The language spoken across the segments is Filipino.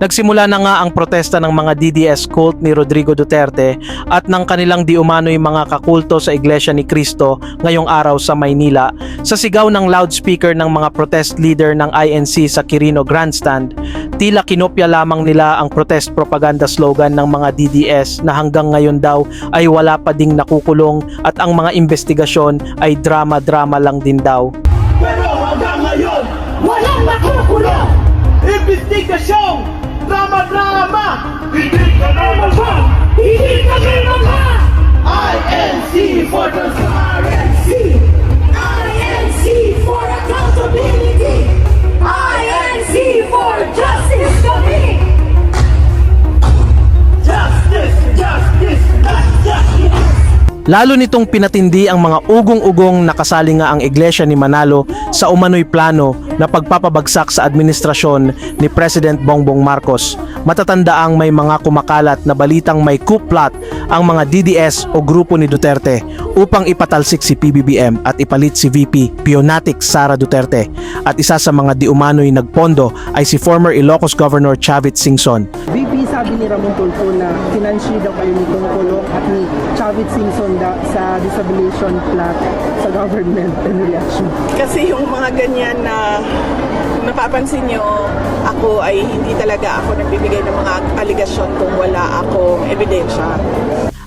Nagsimula na nga ang protesta ng mga DDS cult ni Rodrigo Duterte at ng kanilang di umano'y mga kakulto sa Iglesia ni Cristo ngayong araw sa Maynila sa sigaw ng loudspeaker ng mga protest leader ng INC sa Quirino Grandstand. Tila kinopya lamang nila ang protest propaganda slogan ng mga DDS na hanggang ngayon daw ay wala pa ding nakukulong at ang mga investigasyon ay drama-drama lang din daw. Pero hanggang ngayon, Walang makukulong! investigasyong Lalo nitong pinatindi ang mga ugong-ugong nakasali nga ang Iglesia ni Manalo sa umano'y plano na pagpapabagsak sa administrasyon ni President Bongbong Marcos. Matatanda ang may mga kumakalat na balitang may coup plot ang mga DDS o grupo ni Duterte upang ipatalsik si PBBM at ipalit si VP Pionatic Sara Duterte. At isa sa mga di umano'y nagpondo ay si former Ilocos Governor Chavit Singson. Sabi ni Ramon Tulfo na finansyo daw kayo ni Tungkulong at ni Chavit Simpson da, sa disabilitation plot sa government and reaction. Kasi yung mga ganyan na napapansin nyo, ako ay hindi talaga ako nagbibigay ng mga aligasyon kung wala akong ebidensya.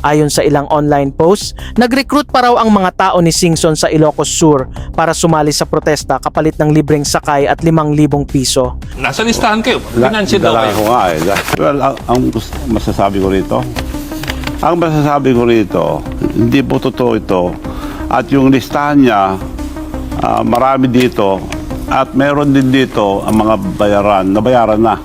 Ayon sa ilang online posts, nag-recruit pa raw ang mga tao ni Singson sa Ilocos Sur para sumali sa protesta kapalit ng libreng sakay at 5,000 piso. Nasa listahan kayo. Finansya daw kayo. ko nga eh. Well, ang, ang masasabi ko rito, ang masasabi ko rito, hindi po totoo ito. At yung listahan niya, ah, marami dito at meron din dito ang mga bayaran, nabayaran na.